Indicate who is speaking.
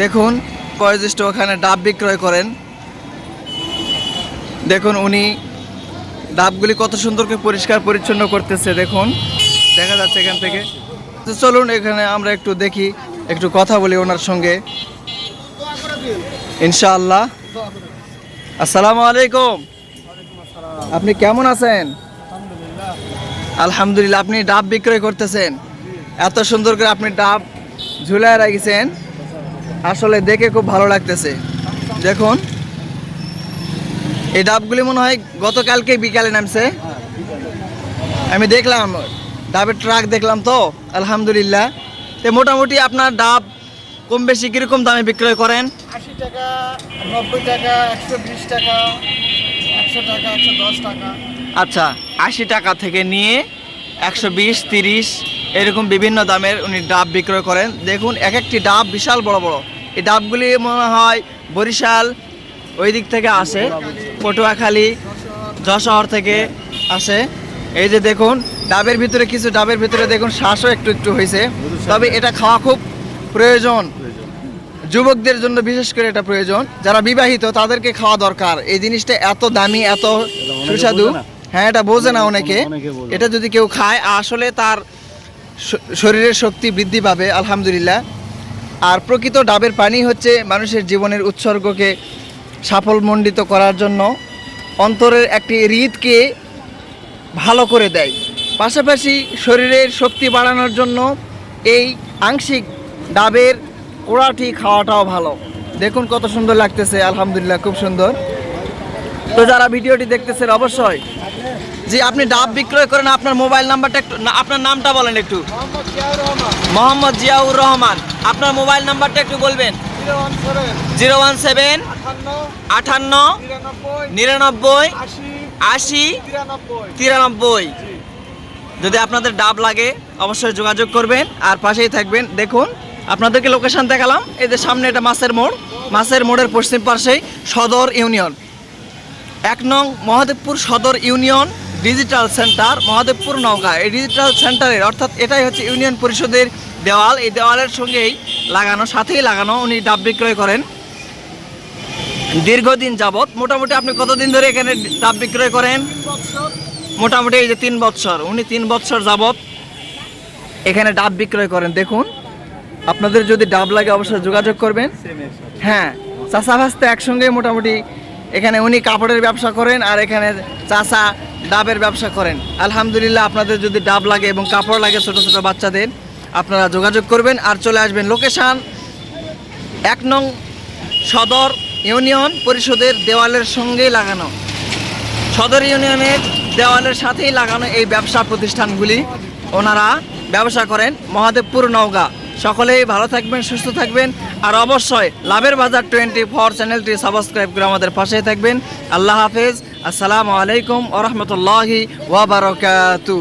Speaker 1: দেখুন, বয়োজ্যেষ্ঠ ওখানে ডাব বিক্রয় করেন। দেখুন উনি ডাবগুলি কত সুন্দর করে পরিষ্কার পরিচ্ছন্ন করতেছে, দেখুন। দেখা যাচ্ছে এখান থেকে। তো চলুন, এখানে আমরা একটু দেখি, একটু কথা বলি ওনার সঙ্গে। ইনশাআল্লাহ। আসসালামু আলাইকুম। আপনি কেমন আছেন? আলহামদুলিল্লাহ, আপনি ডাব বিক্রয় করতেছেন। এত সুন্দর করে আপনি ডাব ঝুলায় রাখছেন। আসলে দেখে খুব ভালো লাগতেছে। দেখুন। এই ডাবগুলি মনে হয় গতকালকে বিকালে নামছে। আমি দেখলাম ডাবের ট্রাক দেখলাম তো আলহামদুলিল্লাহ। তো মোটামুটি আপনার ডাব কম বেশি কীরকম দামে বিক্রয় করেন?
Speaker 2: আশি টাকা নব্বই টাকা একশো বিশ টাকা একশো টাকা একশো দশ টাকা।
Speaker 1: আচ্ছা আশি টাকা থেকে নিয়ে একশো বিশ তিরিশ এরকম বিভিন্ন দামের উনি ডাব বিক্রয় করেন। দেখুন এক একটি ডাব বিশাল বড় বড়। এই ডাবগুলি মনে হয় বরিশাল ওই দিক থেকে আসে পটুয়াখালী যশোহর থেকে আসে। এই যে দেখুন ডাবের ভিতরে কিছু ডাবের ভিতরে দেখুন শ্বাসও একটু একটু হয়েছে তবে এটা খাওয়া খুব প্রয়োজন। যুবকদের জন্য বিশেষ করে এটা প্রয়োজন। যারা বিবাহিত তাদেরকে খাওয়া দরকার। এই জিনিসটা এত দামি এত সুস্বাদু। হ্যাঁ এটা বোঝে না অনেকে। এটা যদি কেউ খায় আসলে তার শরীরের শক্তি বৃদ্ধি পাবে, আলহামদুলিল্লাহ। আর প্রকৃত ডাবের পানি হচ্ছে মানুষের জীবনের উৎসর্গকে সাফল্যমণ্ডিত করার জন্য অন্তরের একটি হৃদকে ভালো করে দেয়। পাশাপাশি শরীরের শক্তি বাড়ানোর জন্য এই আংশিক ডাবের কোড়াটি খাওয়াটাও ভালো। দেখুন কত সুন্দর লাগতেছে, আলহামদুলিল্লাহ, খুব সুন্দর। তো যারা ভিডিওটি দেখতেছেন, অবশ্যই জি আপনি ডাব বিক্রয় করেন, আপনার মোবাইল নাম্বারটা একটু আপনার নামটা বলেন একটু।
Speaker 2: মোহাম্মদ জিয়াউর রহমান।
Speaker 1: আপনার মোবাইল নাম্বারটা একটু বলবেন।
Speaker 2: Zero one seven. আটান্ন। নিরানব্বই। আশি। তিরানব্বই।
Speaker 1: যদি আপনাদের ডাব লাগে, অবশ্যই যোগাযোগ করবেন আর পাশেই থাকবেন। দেখুন, আপনাদেরকে লোকেশান দেখালাম। এই যে সামনে এটা মাছের মোড়। মাছের মোড়ের পশ্চিম পাশেই সদর ইউনিয়ন। এক নং মহাদেবপুর সদর union. Digital centre Mahadebpur Naogaon. এই ডিজিটাল সেন্টারের অর্থাৎ এটাই হচ্ছে ইউনিয়ন পরিষদের দেওয়াল। এই দেওয়ালের সঙ্গেই লাগানো সাথেই লাগানো উনি ডাব বিক্রয় করেন। দীর্ঘদিন যাবৎ মোটামুটি আপনি কতদিন ধরে এখানে ডাব বিক্রয় করেন? মোটামুটি এই যে তিন বৎসর উনি তিন বৎসর যাবৎ এখানে ডাব বিক্রয় করেন। দেখুন আপনাদের যদি ডাব লাগে অবশ্যই যোগাযোগ করবেন। হ্যাঁ চাষা ভাস্তে একসঙ্গে মোটামুটি এখানে উনি কাপড়ের ব্যবসা করেন আর এখানে চাষা ডাবের ব্যবসা করেন। আলহামদুলিল্লাহ আপনাদের যদি ডাব লাগে এবং কাপড় লাগে ছোট ছোট বাচ্চাদের, আপনারা যোগাযোগ করবেন আর চলে আসবেন লোকেশান এক নং সদর ইউনিয়ন পরিষদের দেওয়ালের সঙ্গেই লাগানো। সদর ইউনিয়নের দেওয়ালের সাথেই লাগানো এই ব্যবসা প্রতিষ্ঠানগুলি। ওনারা ব্যবসা করেন মহাদেবপুর নওগাঁ। সকলেই ভালো থাকবেন, সুস্থ থাকবেন। আর অবশ্যই লাভের বাজার টোয়েন্টি ফোর চ্যানেলটি সাবস্ক্রাইব করে আমাদের পাশে থাকবেন। আল্লাহ হাফেজ। আসসালামু আলাইকুম ওরহমতুল্লাহি ওয়াবারকাতু